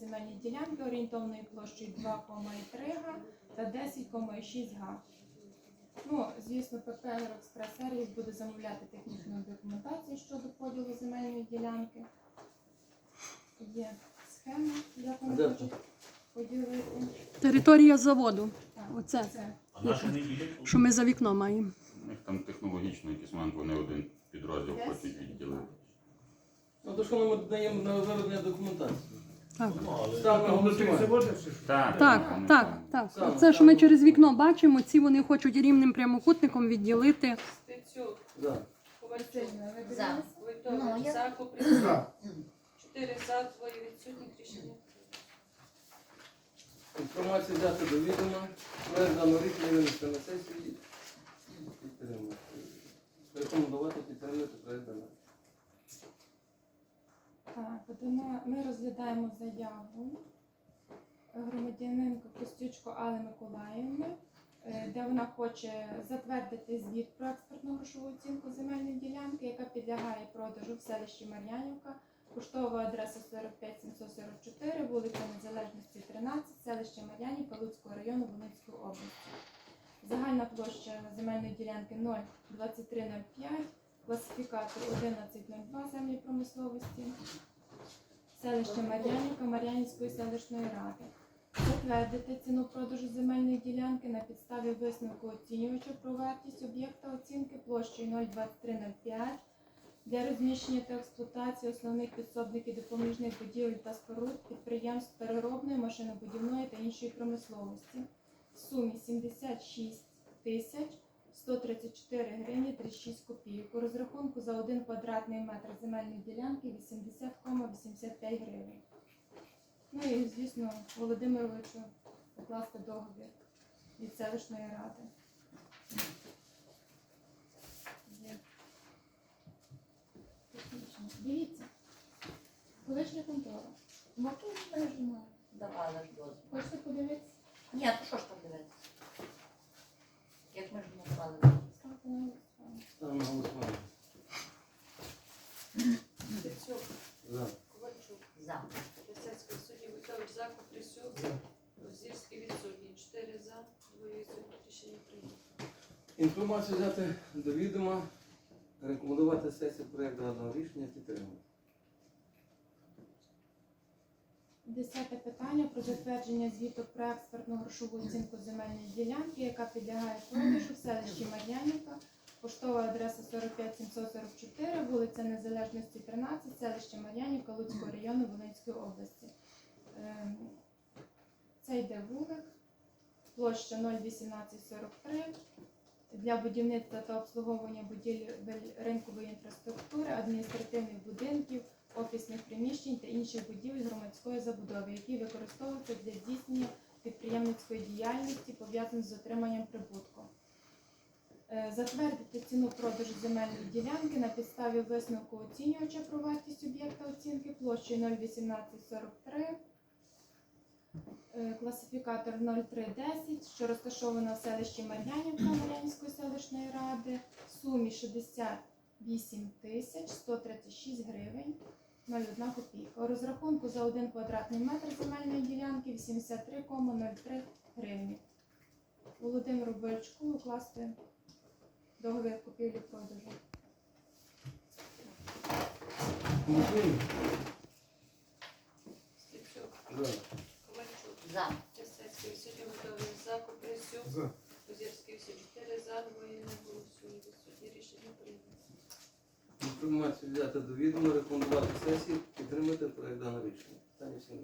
земельні ділянки орієнтовною площею 2,3 га та 10,6 га. Ну, звісно, ПП «Експрес Сервіс» буде замовляти технічну документацію щодо поділу земельної ділянки. Є схема, як вони хочуть поділити. Територія заводу. Так, Оце, це. А наша не що ми за вікном маємо. У них там технологічно якийсь момент вони один підрозділ хочуть відділити. Ну, то що ми даємо на вироблення документації. Так. Так, Так, так, так. Саме, Це, що ми через вікно бачимо, ці вони хочуть рівним прямокутником відділити. Стецюк, За. я- Закуп, Присяг. Чотири за, двоє відсутніх рішення. Інформацію взяти до відома. Проект даного рішення винести на сесії. Підтримати. Рекомендувати підтримати проект даного. Так, ми розглядаємо заяву громадянинки Костючко Алли Миколаївни, е, де вона хоче затвердити звіт про експертну грошову оцінку земельної ділянки, яка підлягає продажу в селищі Мар'янівка, поштова адреса 45744, вулиця Незалежності 13, селище Мар'янівка, Луцького району Волинської області. Загальна площа земельної ділянки 02305, класифікатор 1102 землі промисловості, селище Мар'янівка Мар'янівської селищної ради. Затвердити ціну продажу земельної ділянки на підставі висновку оцінювача про вартість об'єкта оцінки площею 02305 для розміщення та експлуатації основних підсобних і допоміжних будівель та споруд підприємств переробної, машинобудівної та іншої промисловості в сумі 76 тисяч 134 гривні 36 копійок. У розрахунку за 1 квадратний метр земельної ділянки 80,85 гривень. Ну і, звісно, Володимировичу покласти договір від селищної ради. Дивіться. Колишня контора. Тут ми ж ну, ж дозвіл. Хочете подивитися? Ні, то що ж там дивитися? Як ми ж не давали дозвіл? Ставте на голосування. Ставимо на голосування. Стецюк, За. Ковальчук, За. Лисецький судді, Войтович, Закуп, Присюк, Розірський відсутній. Чотири за, двоє відсутніх рішення прийнято. Інформацію взяти до відома. Рекомендувати сесію проект даного рішення підтримати. Десяте питання про затвердження звіту про експертну грошову оцінку земельної ділянки, яка підлягає продажу в селищі Мар'янівка, поштова адреса 45744, вулиця Незалежності 13, селище Мар'янівка, Луцького району Волинської області. Ем, Це йде вулик, площа 01843 для будівництва та обслуговування будівель ринкової інфраструктури, адміністративних будинків, офісних приміщень та інших будівель громадської забудови, які використовуються для здійснення підприємницької діяльності, пов'язаної з отриманням прибутку. Е, Затвердити ціну продажу земельної ділянки на підставі висновку оцінювача про вартість об'єкта оцінки площею 01843, е, класифікатор 0310, що розташована в селищі Мар'янівка Мар'янівської селищної ради, в сумі 68 тисяч 136 гривень 01 копійка. У розрахунку за 1 квадратний метр земельної ділянки 83,03 гривні. Володимиру Бойчку укласти договір купівлі-продажу. Голосуємо. Стецюк, За. За. Присюк, всі чотири за, двоє не голосує. Відсутні рішення прийнято. Інформацію взяти до відома, рекомендувати сесії, підтримати проект даного рішення. Питання всім.